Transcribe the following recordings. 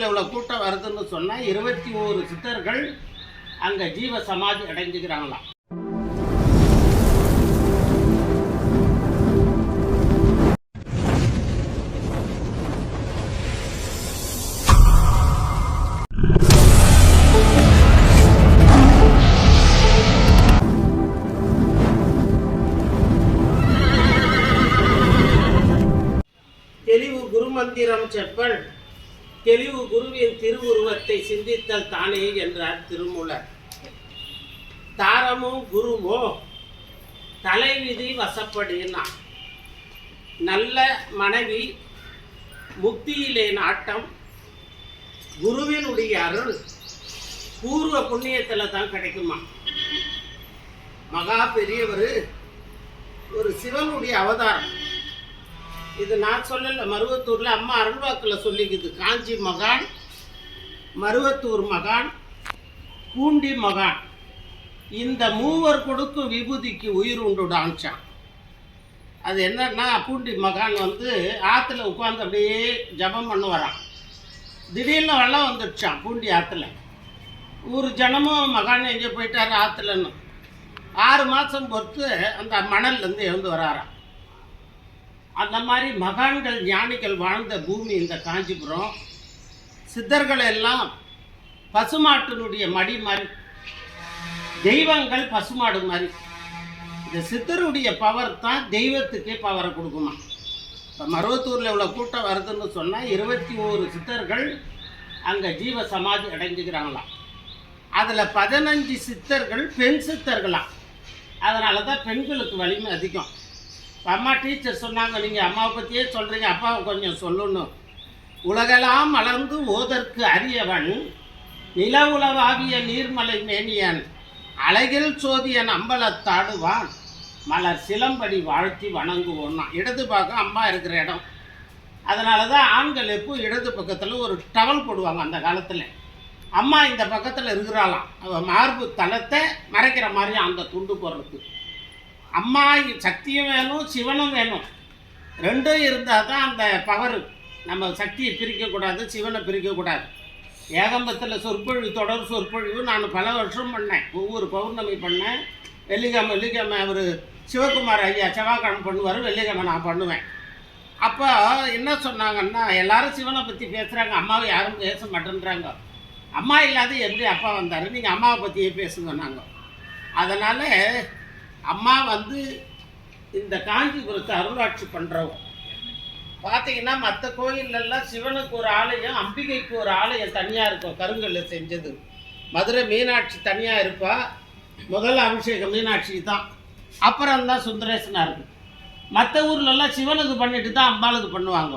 ஊரில் இவ்வளோ கூட்டம் வருதுன்னு சொன்னால் இருபத்தி ஓரு சித்தர்கள் அங்கே ஜீவ சமாதி அடைஞ்சுக்கிறாங்களாம் தெளிவு குருமந்திரம் செப்பல். தெளிவு குருவின் திருவுருவத்தை சிந்தித்தல் தானே என்றார் திருமூலர். தாரமோ குருவோ தலைவிதி வசப்படினா நல்ல மனைவி முக்தியிலே நாட்டம் குருவினுடைய அருள் பூர்வ புண்ணியத்தில் தான் கிடைக்குமா? மகா பெரியவர் ஒரு சிவனுடைய அவதாரம். இது நான் சொல்லலை மருவத்தூரில் அம்மா அருள்வாக்கில் சொல்லிக்குது. காஞ்சி மகான் மருவத்தூர் மகான் பூண்டி மகான். இந்த மூவர் கொடுக்கும் விபூதிக்கு உயிர் உண்டுடான்ச்சான் அது என்னன்னா பூண்டி மகான் வந்து ஆற்றுல உட்காந்து அப்படியே ஜபம் பண்ணுவாரான். திடீர்னு வெள்ளம் வந்துடுச்சான் பூண்டி ஆற்றுல ஒரு ஜனமும் மகான் எங்கே போயிட்டார் ஆற்றுலன்னு ஆறு மாதம் பொறுத்து அந்த மணல்லேருந்து எழுந்து வராராம். அந்த மாதிரி மகான்கள் ஞானிகள் வாழ்ந்த பூமி இந்த காஞ்சிபுரம். சித்தர்கள் எல்லாம் பசுமாட்டினுடைய மடி மாதிரி தெய்வங்கள் பசுமாடு மாதிரி. இந்த சித்தருடைய பவர் தான் தெய்வத்துக்கே பவரை கொடுக்குமா? இப்போ மருவத்தூரில் இவ்வளோ கூட்டம் வருதுன்னு சொன்னால் இருபத்தி ஓரு சித்தர்கள் அங்கே ஜீவ சமாதி அடைஞ்சுக்கிறாங்களாம். அதில் பதினஞ்சு சித்தர்கள் பெண் சித்தர்களாம். அதனால தான் பெண்களுக்கு வலிமை அதிகம். அம்மா டீச்சர் சொன்னாங்க நீங்கள் அம்மாவை பற்றியே சொல்கிறீங்க அப்பாவை கொஞ்சம் சொல்லணும். உலகெல்லாம் மலர்ந்து ஓதற்கு அரியவன் நில உலவாவிய நீர்மலை மேனியன் அழகில் சோதியன் அம்பலத்தாடுவான் மலர் சிலம்படி வாழ்த்தி வணங்குவோன்னா இடது பக்கம் அம்மா இருக்கிற இடம். அதனால தான் ஆண்கள் எப்போ இடது பக்கத்தில் ஒரு டவல் போடுவாங்க அந்த காலத்தில். அம்மா இந்த பக்கத்தில் இருக்கிறாளாம். அவள் மார்பு தளத்தை மறைக்கிற மாதிரி அந்த துண்டு போடுறதுக்கு. அம்மா சக்தியும் வேணும் சிவனும் வேணும். ரெண்டும் இருந்தால் தான் அந்த பவர் நம்ம சக்தியை பிரிக்கக்கூடாது சிவனை பிரிக்கக்கூடாது. ஏகம்பத்தில் சொற்பொழிவு தொடர் சொற்பொழிவு நான் பல வருஷம் பண்ணேன். ஒவ்வொரு பௌர்ணமி பண்ணேன். வெள்ளிக்கிழமை வெள்ளிக்கிழமை அவர் சிவகுமார் ஐயா செவ்வாய்க்கிழமை பண்ணுவார் வெள்ளிக்கிழமை நான் பண்ணுவேன். அப்போ என்ன சொன்னாங்கன்னா எல்லாரும் சிவனை பற்றி பேசுகிறாங்க அம்மாவை யாரும் பேச மாட்டேன்றாங்க. அம்மா இல்லாத எப்படி அப்பா வந்தார்? நீங்கள் அம்மாவை பற்றியே பேசுங்க நாங்கள் அதனால் அம்மா வந்து இந்த காஞ்சிபுரத்தை அருளாட்சி பண்ணுறவங்க பார்த்தீங்கன்னா மற்ற கோயிலெல்லாம் சிவனுக்கு ஒரு ஆலயம் அம்பிகைக்கு ஒரு ஆலயம் தனியாக இருக்கும் கருங்கல்ல செஞ்சது. மதுரை மீனாட்சி தனியாக இருப்பா. முதல் அபிஷேகம் மீனாட்சி தான். அப்புறம் தான் சுந்தரேசனாக இருக்கு மற்ற ஊர்லெல்லாம் சிவனுக்கு பண்ணிட்டு தான் அம்பாளுக்கு பண்ணுவாங்க.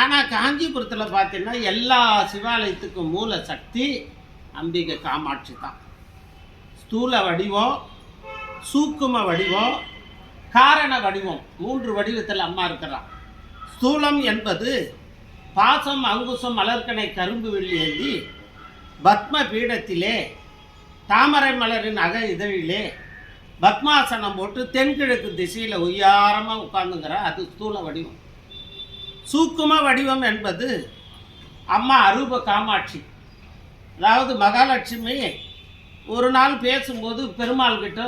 ஆனால் காஞ்சிபுரத்தில் பார்த்தீங்கன்னா எல்லா சிவாலயத்துக்கும் மூல சக்தி அம்பிகை காமாட்சி தான். ஸ்தூல வடிவம் சூக்கும வடிவம் காரண வடிவம். மூன்று வடிவத்தில் அம்மா இருக்கிறான் ஸ்தூலம் என்பது பாசம் அங்குசம் மலர்கனை கரும்பு வெள்ளி ஏந்தி பத்ம பீடத்திலே தாமரை மலரின் அக இதழிலே பத்மாசனம் போட்டு தென்கிழக்கு திசையில் உய்யாரமாக உட்கார்ந்துங்கிற அது ஸ்தூல வடிவம். சூக்கும வடிவம் என்பது அம்மா அரூப காமாட்சி. அதாவது மகாலட்சுமி ஒரு நாள் பேசும்போது பெருமாள் கிட்ட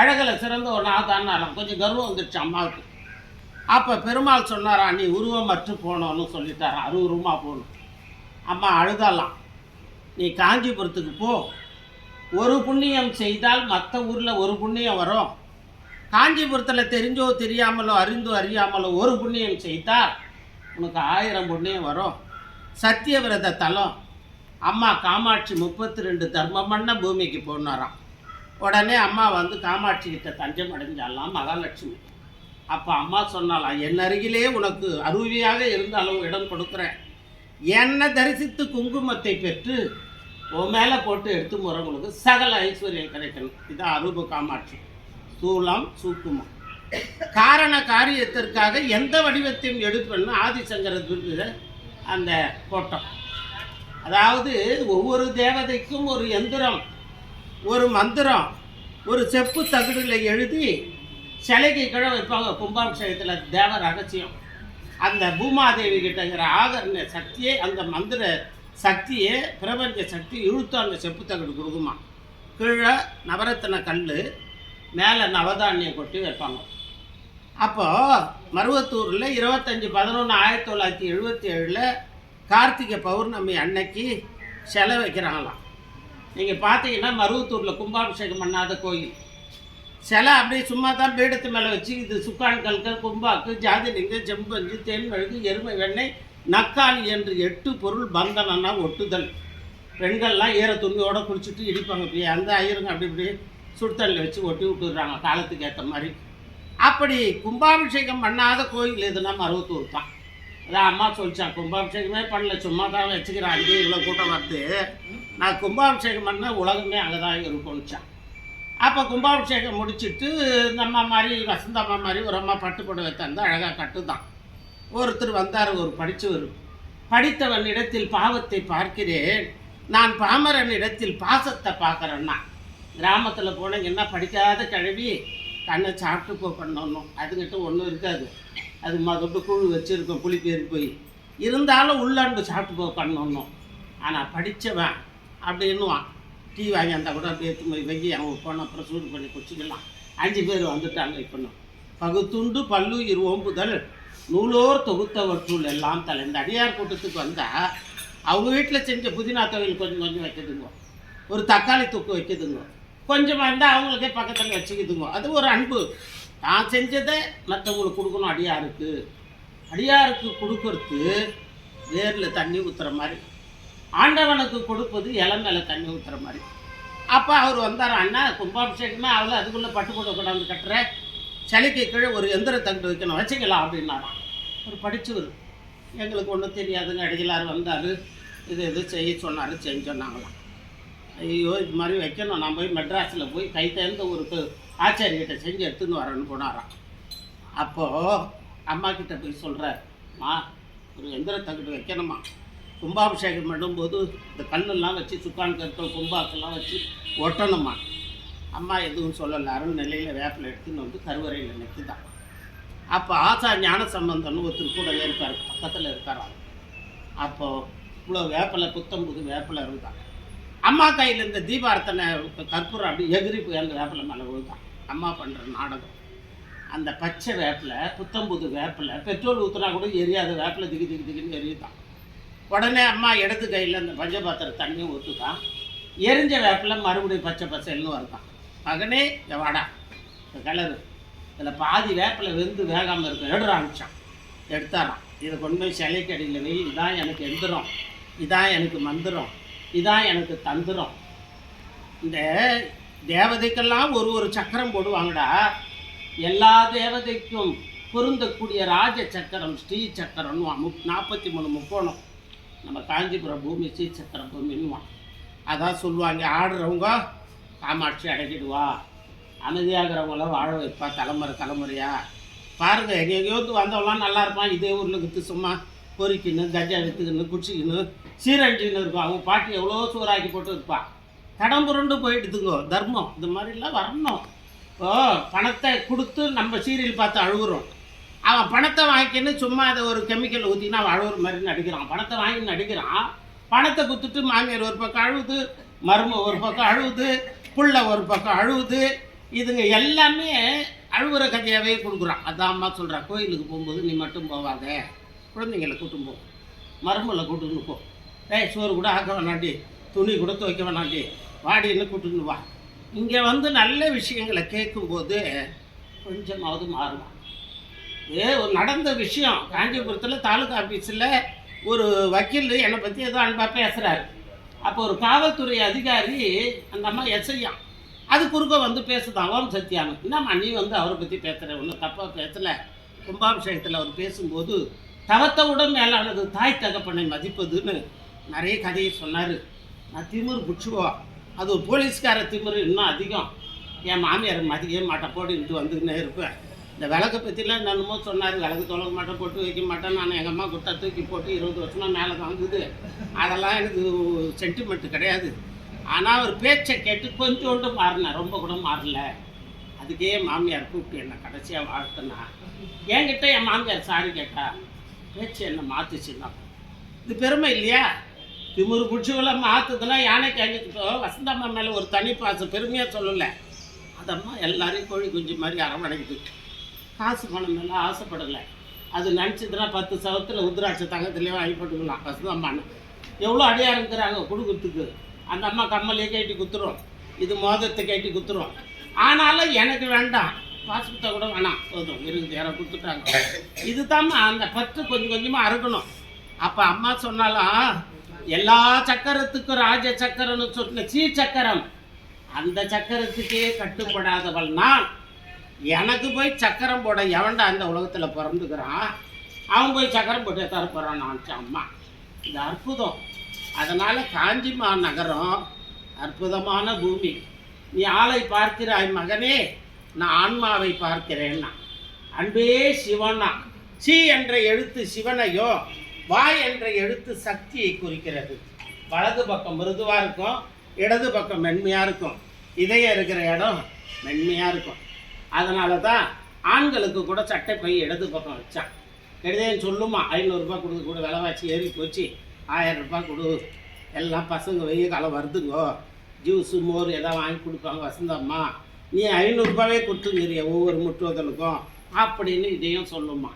அழகில் சிறந்த ஒரு நாதான்னாலாம் கொஞ்சம் கர்வம் வந்துடுச்சு அம்மாவுக்கு. அப்போ பெருமாள் சொன்னாரா நீ உருவம் மற்று போனோன்னு சொல்லிட்டாரா. அருவுருவமாக போகணும். அம்மா அழுதாலாம் நீ காஞ்சிபுரத்துக்கு போ. ஒரு புண்ணியம் செய்தால் மற்ற ஊரில் ஒரு புண்ணியம் வரும். காஞ்சிபுரத்தில் தெரிஞ்சோ தெரியாமலோ அறிந்தோ அறியாமலோ ஒரு புண்ணியம் செய்தால் உனக்கு ஆயிரம் புண்ணியம் வரும். சத்தியவிரத தலம். அம்மா காமாட்சி முப்பத்தி ரெண்டு தர்மம் பண்ண பூமிக்கு போனாராம். உடனே அம்மா வந்து காமாட்சி கிட்ட தஞ்சம் அடைஞ்சாலாம் மகாலட்சுமி. அப்போ அம்மா சொன்னாலாம் என் அருகிலே உனக்கு அருவியாக இருந்தாலும் இடம் கொடுக்குறேன். என்னை தரிசித்து குங்குமத்தை பெற்று உன் மேலே போட்டு எடுத்து முறவங்களுக்கு சகல ஐஸ்வர்யம் கிடைக்கணும். இதான் அரூப காமாட்சி. சூலம் சூக்குமம். காரண காரியத்திற்காக எந்த வடிவத்தையும் எடுப்பேன்னு ஆதிசங்கர அந்த கோட்டம். அதாவது ஒவ்வொரு தேவதைக்கும் ஒரு எந்திரம். ஒரு மந்திரம் ஒரு செப்பு தகடுல எழுதி சிலைக்கு கீழே வைப்பாங்க கும்பாபிஷேகத்தில் தேவ ரகசியம். அந்த பூமாதேவி கிட்டங்கிற ஆகரண சக்தியை அந்த மந்திர சக்தியே பிரபஞ்ச சக்தி இழுத்து அந்த செப்பு தகடு கொடுக்குமா. கீழே நவரத்தின கல் மேலே நவதானியம் கொட்டி வைப்பாங்க. அப்போது மருவத்தூரில் இருபத்தஞ்சி பதினொன்று ஆயிரத்தி தொள்ளாயிரத்தி எழுபத்தி ஏழில் கார்த்திகை பௌர்ணமி அன்னைக்கு செலை வைக்கிறாங்களாம் நீங்கள் பார்த்தீங்கன்னா மருவத்தூரில் கும்பாபிஷேகம் பண்ணாத கோயில். சிலை அப்படியே சும்மா தான் பீடத்து மேலே வச்சு இது சுக்கான் கல்கள் கும்பாக்கு ஜாதிலிங்கம் செம்பஞ்சு தேன்மெழுகு எருமை வெண்ணெய் நக்காளி என்று எட்டு பொருள் பந்தனம்னா ஒட்டுதல். பெண்கள்லாம் ஈர துணியோட குளிச்சுட்டு இடிப்பாங்க இப்படி. அந்த ஐயருங்க அப்படி இப்படி சுடுத்தண்ணில் வச்சு ஒட்டி விட்டுடுறாங்க காலத்துக்கு ஏற்ற மாதிரி. அப்படி கும்பாபிஷேகம் பண்ணாத கோயில் எதுனா மருவத்தூர் தான். அதான் அம்மா சொல்லிச்சா கும்பாபிஷேகமே பண்ணல சும்மா தான் வச்சுக்கிறேன் அங்கேயே இவ்வளோ கூட்டம் வருது. நான் கும்பாபிஷேகம் பண்ண உலகமே அங்கே தான் இருக்கும்னுச்சான் அப்போ கும்பாபிஷேகம் முடிச்சிட்டு இந்த அம்மா மாதிரி வசந்த அம்மா மாதிரி ஒரு அம்மா பட்டு புடவை தந்து அழகாக கட்டுதான். ஒருத்தர் வந்தார் ஒரு படித்தவர் படித்தவன் இடத்தில் பாவத்தை பார்க்கிறேன். நான் பாமரன் இடத்தில் பாசத்தை பார்க்குறேன்னா கிராமத்தில் போனீங்கன்னா படிக்காத கழுவி கண்ணை சாப்பிட்டு போ பண்ணணும். அதுங்கிட்ட ஒன்றும் இருக்காது. அது மொதட்டு குழு வச்சுருக்கோம் புளி பேர் போய். இருந்தாலும் உள்ளாண்டு சாப்பிட்டு போ பண்ணணும். ஆனால் படித்தவன் அப்படின்னுவான் டீ வாங்கி அந்த கூட அப்படியே போய் வெங்கி அவங்க போன அப்புறம் சூடு பண்ணி குடிச்சிக்கலாம். அஞ்சு பேர் வந்துட்டாங்க இப்போ பகுத்துண்டு பல்லுயிர் ஓம்புதல் நூலோர் தொகுத்தவற்றுள் எல்லாம் தலை. இந்த அடியார் கூட்டத்துக்கு வந்தால் அவங்க வீட்டில் செஞ்ச புதினா துவையல் கொஞ்சம் கொஞ்சம் வைக்கிதுங்க ஒரு தக்காளி தொக்கு வைக்கிதுங்க கொஞ்சமாக இருந்தால் அவங்களுக்கே பக்கத்தில் வச்சுக்கிதுங்க. அது ஒரு அன்பு. நான் செஞ்சதை மற்றவங்களுக்கு கொடுக்கணும் அடியாருக்கு. அடியாருக்கு கொடுக்கறது வேரில் தண்ணி ஊற்றுற மாதிரி. ஆண்டவனுக்கு கொடுப்பது இலை மேலே தண்ணி ஊற்றுற மாதிரி. அப்போ அவர் வந்தார் அண்ணா கும்பாபிஷேகமே? அவ்வளோ அதுக்குள்ளே பட்டு கூட கொண்டாந்து கட்டுற. சலிக்கு கீழே ஒரு எந்திர தண்டு வைக்கணும். வச்சுக்கலாம் அப்படின்னாராம். ஒரு படிச்சவர். எங்களுக்கு ஒன்றும் தெரியாதுங்க அடிகளார் வந்தார். இது இது செய்ய சொன்னார் செய்ய சொன்னாங்களாம். ஐயோ இது மாதிரி வைக்கணும். நான் போய் மெட்ராஸில் போய் கை தேர்ந்த ஒரு கு- செஞ்சு எடுத்துன்னு வரேன்னு போனாராம். அப்போது அம்மா கிட்ட போய் சொல்கிறார் மா ஒரு எந்திரத்தக்கிட்ட வைக்கணுமா? கும்பாபிஷேகம் பண்ணும்போது இந்த கல்லெல்லாம் வச்சு சுக்கான் கற்கள் கும்பாக்கெல்லாம் வச்சு ஒட்டணுமா? அம்மா எதுவும் சொல்லலை. அருள் நிலையில் வேப்பில் எடுத்துன்னு வந்து கருவறையில் நிற்கிதான் அப்போ ஆசா ஞான சம்பந்தம்னு ஒருத்தர் கூட இருக்கார். பக்கத்தில் இருக்காராம் அப்போது இவ்வளோ வேப்பிலை புத்தம் புது வேப்பிலை இருந்தான் அம்மா கையில் இந்த தீபார்த்தனை கற்பூரம் அப்படி எகிரி போய் அந்த வேப்பிலை மேலே விழுந்தான் அம்மா பண்ணுற நாடகம். அந்த பச்சை வேப்பில் புத்தம்புது வேப்பில் பெட்ரோல் ஊற்றுனா கூட எரியாத வேப்பில் திகி திகி திகின்னு எரியுதான். உடனே அம்மா இடது கையில் அந்த பஞ்சபாத்திர தண்ணியும் ஊற்றுதான் எரிஞ்ச வேப்பில் மறுபடியும் பச்சை பச்சைன்னு வருதான். மகனே இங்க வாடா. இந்த கலரு இதில் பாதி வேப்பில் வெந்து வேகாமல் இருக்கும் எடுற ஆரம்பித்தான் எடுத்தாராம். இதை கொண்டு போய் சிலைக்கு அடியில் வை இதான் எனக்கு எந்திரம். இதான் எனக்கு மந்திரம். இதான் எனக்கு தந்திரம். இந்த தேவதைக்கெல்லாம் ஒரு ஒரு சக்கரம் போடுவாங்கடா. எல்லா தேவதைக்கும் பொருந்தக்கூடிய ராஜ சக்கரம் ஸ்ரீ சக்கரம்னுவான். முப் நாற்பத்தி மூணு முக்கோணம். நம்ம காஞ்சிபுரம் பூமி ஸ்ரீ சக்கர பூமின்னுவான். அதான் சொல்லுவாங்க ஆடுறவங்க காமாட்சி அடக்கிடுவா அமைதியாகிறவங்கள வாழ வைப்பா தலைமுறை தலைமுறையாக பாருங்க எங்கெங்கேயோ வந்து வந்தவங்களாம் நல்லா இருப்பான். இதே ஊரில் விற்று சும்மா பொறிக்கின்னு கஜா விற்றுக்கின்னு குச்சிக்கின்னு சீரழிச்சின்னு இருப்பான் அவங்க பாட்டி எவ்வளோ சோறாக்கி போட்டு இருப்பான் தடம் புரண்டு போயிடுதுங்கோ தர்மம். இந்த மாதிரிலாம் வரணும். இப்போ பணத்தை கொடுத்து நம்ம சீரியல் பார்த்து அழுகுறோம். அவன் பணத்தை வாங்கிக்கின்னு சும்மா அதை ஒரு கெமிக்கல் ஊற்றினா அவன் அழுகுற மாதிரி நடிக்கிறான். பணத்தை வாங்கி நடிக்கிறான். பணத்தை குத்துட்டு மாமியார் ஒரு பக்கம் அழுகுது மரும ஒரு பக்கம் அழுகுது புள்ள ஒரு பக்கம் அழுகுது. இதுங்க எல்லாமே அழுகுற கதையாகவே கொடுக்குறான். அதான் அம்மா சொல்கிறா கோயிலுக்கு போகும்போது நீ மட்டும் போவாத. குழந்தைங்களை கூட்டும் போ. மருமலை கூட்டுன்னு போ. ஏய் சோறு கூட ஆக்க வேணாண்டி துணி கூட துவைக்க வேணாண்டி வாடின்னு கூட்டுன்னு வா. இங்கே வந்து நல்ல விஷயங்களை கேட்கும்போது கொஞ்சமாவது மாறுவான் ஏ ஒரு நடந்த விஷயம். காஞ்சிபுரத்தில் தாலுகா ஆஃபீஸில் ஒரு வக்கீல் என்னை பற்றி ஏதோ அன்பாக பேசுகிறாரு அப்போ ஒரு காவல்துறை அதிகாரி அந்த அம்மா எஸ்ஐயா அது குறுக்க வந்து பேசுதான். ஓம் சத்யானு என்னம்மா நீ வந்து அவரை பற்றி பேசுகிற ஒன்றும் தப்பாக பேசலை. கும்பாபிஷேகத்தில் அவர் பேசும்போது தவத்தை விட மேலானது தாய் தகப்பனை மதிப்பதுன்னு நிறைய கதையை சொன்னார். நான் திமிரு பிடிச்சிக்குவோம் அது ஒரு போலீஸ்கார திமிரு இன்னும் அதிகம். என் மாமியார் மதிக்கவே மாட்டேன் போட்டுக்கிட்டு வந்துக்கினே இருப்பேன். இந்த விளக்கை பற்றிலாம் என்னென்னமோ சொன்னார் விளக்கு தொலைக்க மாட்டேன் போட்டு வைக்க மாட்டேன். நான் எங்கள் அம்மா கொடுத்தா தூக்கி போட்டு இருபது வருஷமாக மேலே தாங்குது. அதெல்லாம் எனக்கு சென்டிமெண்ட்டு கிடையாது. ஆனால் ஒரு பேச்சை கேட்டு கொஞ்சோண்டு மாறினேன். ரொம்ப கூட மாறல. அதுக்கே மாமியார் கூப்பிட்டு என்னை கடைசியாக வாழ்த்தினா. என்கிட்ட என் மாமியார் சாரி கேட்டா பேச்சு என்னை மாற்றுச்சுன்னா இது பெருமை இல்லையா? திமுரு குடிச்சுகளை மாற்றுதுன்னா யானைக்கு அங்கிட்டு வசந்தம்மா மேலே ஒரு தனி பாசம் பெருமையாக சொல்லலை. அதம்மா எல்லாரையும் கோழி குஞ்சு மாதிரி அரவணைக்குது. காசு பணம் மேலே ஆசைப்படலை. அது நினச்சதுன்னா பத்து சவத்தில் உத்ராட்ச தங்கத்துலேயே வாங்கி போட்டுக்கலாம் வசந்தம்மான்னு. எவ்வளோ அடியாக இருக்கிறாங்க கொடுக்குறதுக்கு. அந்த அம்மா கம்மலையே கட்டி குத்துரும். இது மோதத்தை கட்டி குத்துரும். ஆனாலும் எனக்கு வேண்டாம். பாஸ்புத்தா கூட வேணாம். போதும் இருக்குது யாரோ கொடுத்துட்டாங்க. இதுதாம்மா அந்த பத்து கொஞ்சம் கொஞ்சமாக அறுக்கணும். அப்போ அம்மா சொன்னாலும் எல்லா சக்கரத்துக்கும் ராஜ சக்கரம்னு சொன்ன சீ சக்கரம் அந்த சக்கரத்துக்கே கட்டுப்படாதவள் நான். எனக்கு போய் சக்கரம் போட எவன்டா அந்த உலகத்தில் பிறந்துக்கிறான் அவன் போய் சக்கரம் போட்டு தரப்போகிறான் நான் அம்மா. இது அற்புதம். அதனால் காஞ்சிமா நகரம் அற்புதமான பூமி. நீ ஆளை பார்க்கிறாய் மகனே நான் ஆன்மாவை பார்க்கிறேன்னா. அன்பே சிவனா. சி என்ற எழுத்து சிவனையோ வாய் என்ற எழுத்து சக்தியை குறிக்கிறது. வலது பக்கம் மிருதுவாக இருக்கும் இடது பக்கம் மென்மையாக இருக்கும். இதயம் இருக்கிற இடம் மென்மையாக இருக்கும். அதனால தான் ஆண்களுக்கு கூட சட்டைப்பை இடது பக்கம் வச்சான் கெடுதேன்னு சொல்லுமா? ஐநூறுரூபா கொடுத்து கூட விலைவாசி ஏறி போச்சு. ஆயிரம் ரூபாய் கொடு. எல்லாம் பசங்க வெய்ய காலம் வருதுங்கோ. ஜூஸு மோர் எதாவது வாங்கி கொடுப்பாங்க வசந்தம்மா. நீ ஐநூறுரூபாவே கொடுத்துங்கிறிய ஒவ்வொரு முற்றுவதலுக்கும் அப்படின்னு இதையும் சொல்லுமா?